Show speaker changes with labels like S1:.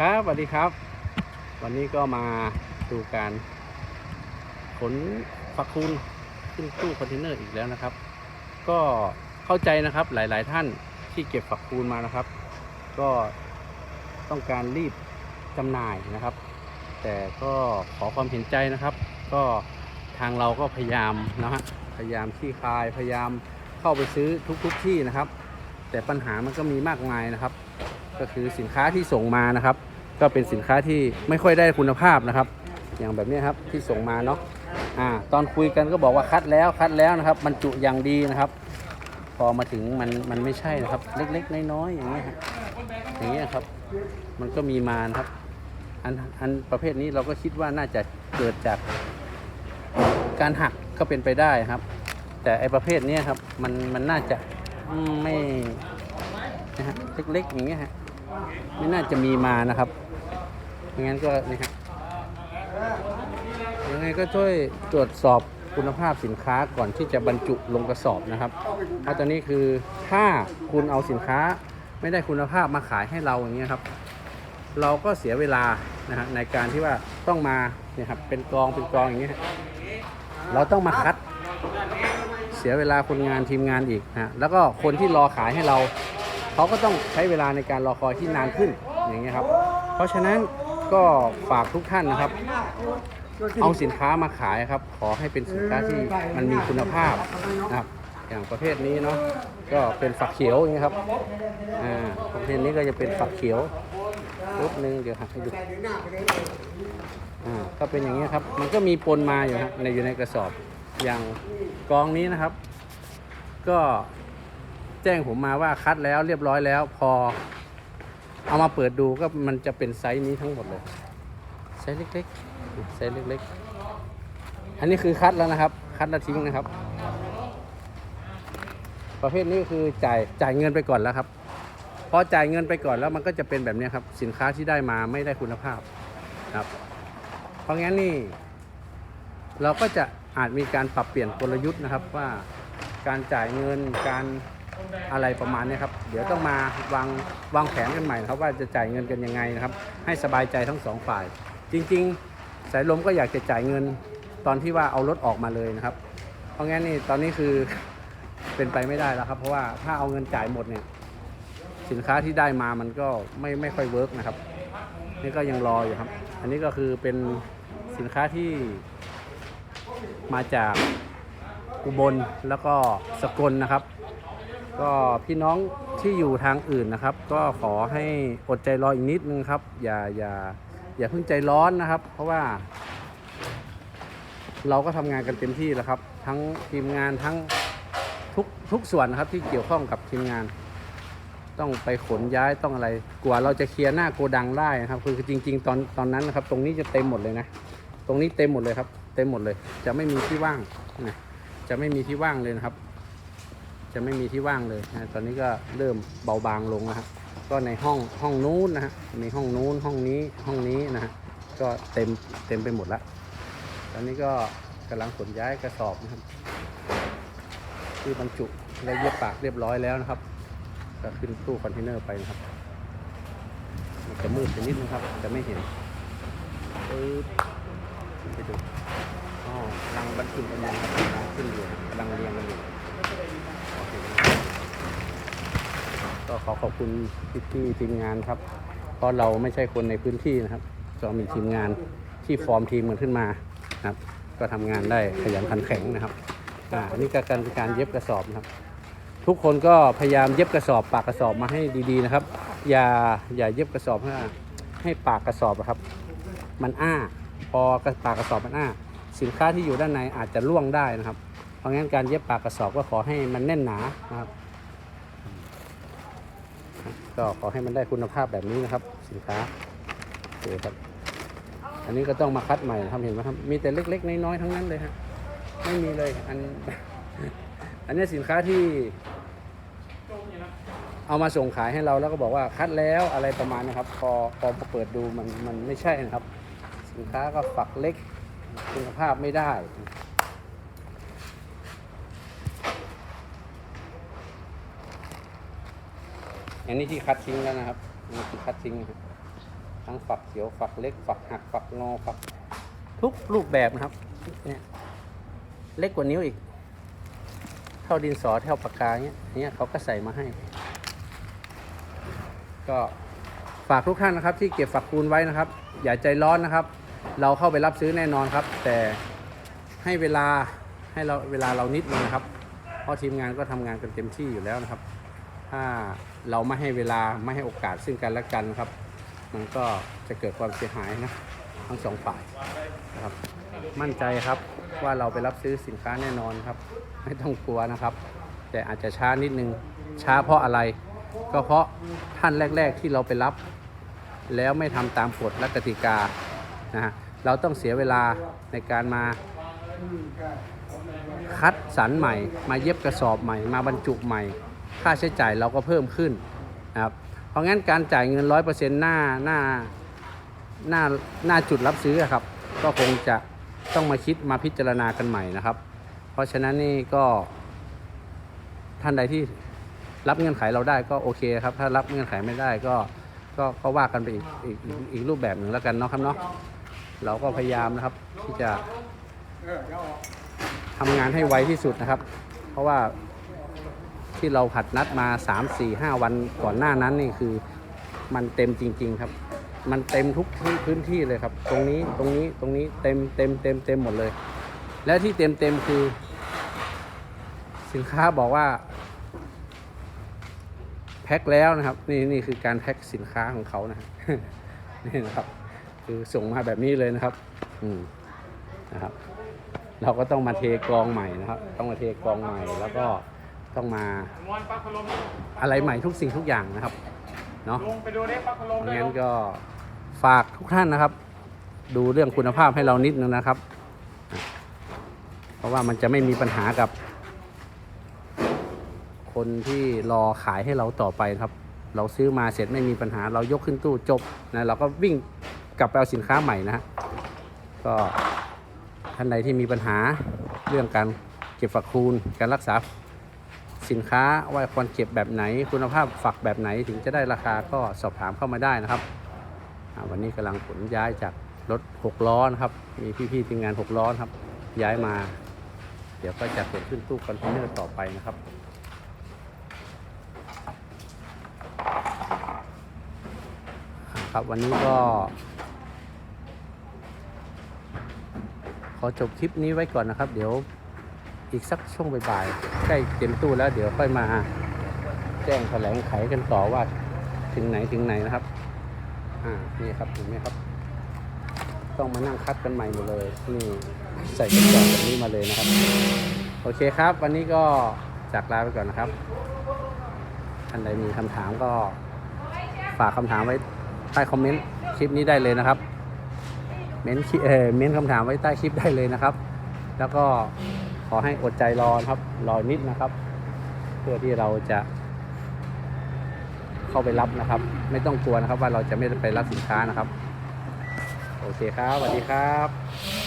S1: ครับสวัสดีครับ วันนี้ก็มาดูการขนฝักคูณขึ้นตู้คอนเทนเนอร์อีกแล้วนะครับ ก็เข้าใจนะครับหลาย ๆ ท่านที่เก็บฝักคูณมานะครับ ก็ต้องการรีบจำหน่ายนะครับ แต่ก็ขอความเห็นใจนะครับ ก็ทางเราก็พยายามนะฮะพยายามที่คลายพยายามเข้าไปซื้อทุกๆที่นะครับ แต่ปัญหามันก็มีมากมายนะครับ ก็คือสินค้าที่ส่งมานะครับ ก็เป็นสินค้าที่ไม่ค่อยได้คุณภาพนะครับ อย่างแบบนี้ครับที่ส่งมาเนาะอ่าตอนคุยกันก็บอกว่าคัดแล้วคัดแล้วนะครับบรรจุอย่างดีนะครับ พอมาถึงมันมันไม่ใช่นะครับ เล็กๆน้อยๆอย่างเงี้ยอย่างเงี้ยครับ มันก็มีมานะครับอันอันประเภทนี้เราก็คิดว่าน่าจะเกิดจากการหักก็เป็นไปได้ครับ แต่ไอประเภทนี้ครับมันมันน่าจะไม่นะฮะเล็กๆอย่างเงี้ยฮะ ไม่น่าจะมีมานะครับไม่งั้นก็นี่ฮะยังไงก็ช่วยตรวจสอบคุณภาพสินค้าก่อนที่จะบรรจุลงกระสอบนะครับ เพราะตอนนี้คือถ้าคุณเอาสินค้าไม่ได้คุณภาพมาขายให้เราอย่างเงี้ยครับ เราก็เสียเวลานะฮะในการที่ว่าต้องมาเนี่ยครับเป็นกองเป็นกองอย่างเงี้ยเราต้องมาคัดเสียเวลาคนงานทีมงานอีกนะแล้วก็คนที่รอขายให้เรา เขาก็ต้องใช้เวลาในการรอคอยที่นานขึ้นอย่างเงี้ยครับ เพราะฉะนั้นก็ฝากทุกท่านนะครับ เอาสินค้ามาขายครับ ขอให้เป็นสินค้าที่มันมีคุณภาพนะครับ อย่างประเภทนี้เนาะก็เป็นฝักเขียวอย่างเงี้ยครับอ่าประเภทนี้ก็จะเป็นฝักเขียวรูปหนึ่งเดี๋ยวหักให้ดูอ่าก็เป็นอย่างเงี้ยครับ มันก็มีปนมาอยู่ฮะในอยู่ในกระสอบอย่างกองนี้นะครับ ก็ แจ้งผมมาว่าคัดแล้วเรียบร้อยแล้ว พอ เอามาเปิดดูก็มันจะเป็นไซส์นี้ทั้งหมดเลยไซส์เล็กๆไซส์เล็กๆ อันนี้คือคัดแล้วนะครับ คัดแล้วทิ้งนะครับ ประเภทนี้คือจ่ายจ่ายเงินไปก่อนแล้วครับพอจ่ายเงินไปก่อนแล้วมันก็จะเป็นแบบนี้ครับ สินค้าที่ได้มาไม่ได้คุณภาพครับ เพราะงั้นนี่เราก็จะอาจมีการปรับเปลี่ยนกลยุทธ์นะครับว่าการจ่ายเงินการ อะไรประมาณนี้ครับ เดี๋ยวต้องมาวางวางแผนกันใหม่ครับว่าจะจ่ายเงินกันยังไงนะครับ ให้สบายใจทั้งสองฝ่าย จริง ๆ สายลมก็อยากจะจ่ายเงินตอนที่ว่าเอารถออกมาเลยนะครับ เพราะงั้นนี่ตอนนี้คือเป็นไปไม่ได้แล้วครับ เพราะว่าถ้าเอาเงินจ่ายหมดเนี่ย สินค้าที่ได้มามันก็ไม่ไม่ค่อยเวิร์กนะครับ นี่ก็ยังรออยู่ครับ อันนี้ก็คือเป็นสินค้าที่มาจากอุบลแล้วก็สกลนะครับ ก็พี่น้องที่อยู่ทางอื่นนะครับ ก็ขอให้อดใจรออีกนิดนึงครับ อย่าอย่าอย่าเพิ่งใจร้อนนะครับ เพราะว่า เราก็ทำงานกันเต็มที่แล้วครับ ทั้งทีมงานทั้งทุกทุกส่วนนะครับ ที่เกี่ยวข้องกับทีมงาน ต้องไปขนย้ายต้องอะไรกว่าเราจะเคลียร์หน้าโกดังได้นะครับ คือจริง ๆ ตอนตอนนั้นนะครับ ตรงนี้จะเต็มหมดเลยนะตรงนี้เต็มหมดเลยครับ เต็มหมดเลย จะไม่มีที่ว่างนะจะไม่มีที่ว่างเลยนะครับ จะไม่มีที่ว่างเลยนะตอนนี้ก็เริ่มเบาบางลงนะครับก็ในห้องห้องนู้นนะฮะมีห้องนู้นห้องนี้ห้องนี้นะฮะก็เต็มเต็มไปหมดล้วตอนนี้ก็กำลังขนย้ายกระสอบนะครับที่บรรจุและเย็บปากเรียบร้อยแล้วนะครับก็ขึ้นตู้คอนเทนเนอร์ไปนะครับมันจะมืดไปนิดนึงครับ จะไม่เห็นปึ๊บไปดูอ๋อกำลังบรรจุกันอยู่ครับกำลังขึ้นอยู่กำลังเรียงกันอยู่ ก็ขอขอบคุณพี่ทีมงานครับ เพราะเราไม่ใช่คนในพื้นที่นะครับก็มีทีมงานที่ฟอร์มทีมกันขึ้นมานะครับ ก็ทำงานได้ขยันขันแข็งนะครับอ่านี่ก็การการเย็บกระสอบนะครับ ทุกคนก็พยายามเย็บกระสอบปากกระสอบมาให้ดีๆนะครับ อย่าอย่าเย็บกระสอบให้ให้ปากกระสอบอะครับ มันอ้า พอกปากกระสอบมันอ้า สินค้าที่อยู่ด้านในอาจจะร่วงได้นะครับ เพราะงั้นการเย็บปากกระสอบก็ขอให้มันแน่นหนานะครับ ก็ขอให้มันได้คุณภาพแบบนี้นะครับ สินค้าโอเคครับอันนี้ก็ต้องมาคัดใหม่นะครับเห็นไหมครับมีแต่เล็ก ๆ น้อยๆทั้งนั้นเลยฮะไม่มีเลยอันอันนี้สินค้าที่เอามาส่งขายให้เราแล้วก็บอกว่าคัดแล้วอะไรประมาณนะครับ พอพอเปิดดูมันมันไม่ใช่นะครับ สินค้าก็ฝักเล็กคุณภาพไม่ได้ อย่างนี้ที่คัดทิ้งแล้วนะครับนี่คือคัดทิ้งนะครับทั้งฝักเขียวฝักเล็กฝักหักฝักงอฝักทุกรูปแบบนะครับเนี่ยเล็กกว่านิ้วอีก เท่าดินสอเท่าปากกาเนี้ยเนี่ยเขาก็ใส่มาให้ ก็ฝากทุกท่านนะครับ ที่เก็บฝักคูณไว้นะครับ อย่าใจร้อนนะครับ เราเข้าไปรับซื้อแน่นอนครับ แต่ให้เวลาให้เราเวลาเรานิดนึงนะครับ เพราะทีมงานก็ทำงานกันเต็มที่อยู่แล้วนะครับ ถ้าเราไม่ให้เวลาไม่ให้โอกาสซึ่งกันและกันครับ มันก็จะเกิดความเสียหายนะทั้งสองฝ่ายนะครับมั่นใจครับว่าเราไปรับซื้อสินค้าแน่นอนครับ ไม่ต้องกลัวนะครับ แต่อาจจะช้านิดนึงช้าเพราะอะไร ก็เพราะท่านแรก ๆที่เราไปรับ แล้วไม่ทำตามกฎและกติกานะฮะเราต้องเสียเวลาในการมาคัดสรรใหม่ มาเย็บกระสอบใหม่ มาบรรจุใหม่ ค่าใช้จ่ายเราก็เพิ่มขึ้นนะครับเพราะงั้นการจ่ายเงิน100%หน้าหน้าหน้าหน้าจุดรับซื้อครับ ก็คงจะต้องมาคิดมาพิจารณากันใหม่นะครับ เพราะฉะนั้นนี่ก็ท่านใดที่รับเงื่อนไขเราได้ก็โอเคครับ ถ้ารับเงื่อนไขไม่ได้ก็ก็ก็ว่ากันไปอีกอีกอีกอีกรูปแบบหนึ่งแล้วกันเนาะครับเนาะเราก็พยายามนะครับที่จะทำงานให้ไวที่สุดนะครับ เพราะว่า ที่เราผัดนัดมา 3 4 5 วันก่อนหน้านั้นนี่คือมันเต็มจริง ๆ ครับ มันเต็มทุกที่พื้นที่เลยครับ ตรงนี้ตรงนี้ตรงนี้เต็มเต็มเต็มเต็มหมดเลย และที่เต็มเต็มคือ สินค้าบอกว่า แพ็คแล้วนะครับ นี่นี่คือการแพ็คสินค้าของเขานะนี่นะครับ คือส่งมาแบบนี้เลยนะครับ อืมนะครับ เราก็ต้องมาเทกรองใหม่นะครับ ต้องมาเทกรองใหม่แล้วก็ ต้องมา
S2: มอนปักพลม
S1: อะไรใหม่ทุกสิ่งทุกอย่างนะครับเนาะ
S2: ลงไปดูได้ปักพลม
S1: เพ
S2: ได้
S1: ราะงั้
S2: ล
S1: น
S2: ง
S1: ก็ฝากทุกท่านนะครับ ดูเรื่องคุณภาพให้เรานิดนึงนะครับ เพราะว่ามันจะไม่มีปัญหากับ คนที่รอขายให้เราต่อไปครับ เราซื้อมาเสร็จไม่มีปัญหา เรายกขึ้นตู้จบนะเราก็วิ่งกลับไปเอาสินค้าใหม่นะฮะก็ท่านใดที่มีปัญหาเรื่องการเก็บฝักคูณการรักษา สินค้าว่าควรเก็บแบบไหน คุณภาพฝักแบบไหนถึงจะได้ราคาก็สอบถามเข้ามาได้นะครับ วันนี้กำลังขนย้ายจากรถ6ล้อนะครับมีพี่ๆทีมงาน6ล้อนครับ ย้ายมา เดี๋ยวก็จะขนขึ้นตู้คอนเทนเนอร์ต่อไปนะครับครับวันนี้ก็ ขอจบคลิปนี้ไว้ก่อนนะครับ เดี๋ยว อีกสักช่วงบ่ายๆใกล้เต็มตู้แล้วเดี๋ยวค่อยมา แจ้งแถลงไขกันต่อว่าถึงไหนถึงไหนนะครับ อ่า นี่ครับเห็นไหมครับ ต้องมานั่งคัดกันใหม่หมดเลย นี่ใส่กระสอบแบบนี้มาเลยนะครับ โอเคครับ วันนี้ก็จากลาไปก่อนนะครับท่านใดมีคำถามก็ฝากคำถามไว้ใต้คอมเมนต์คลิปนี้ได้เลยนะครับ เม้นเออเม้นคำถามไว้ใต้คลิปได้เลยนะครับ แล้วก็ อให้อดใจรอนครับ รอนิดนะครับ เพื่อที่เราจะ เข้าไปรับนะครับ ไม่ต้องกลัวนะครับว่าเราจะไม่ได้ไปรับสินค้านะครับ โอเคครับสวัสดีครับ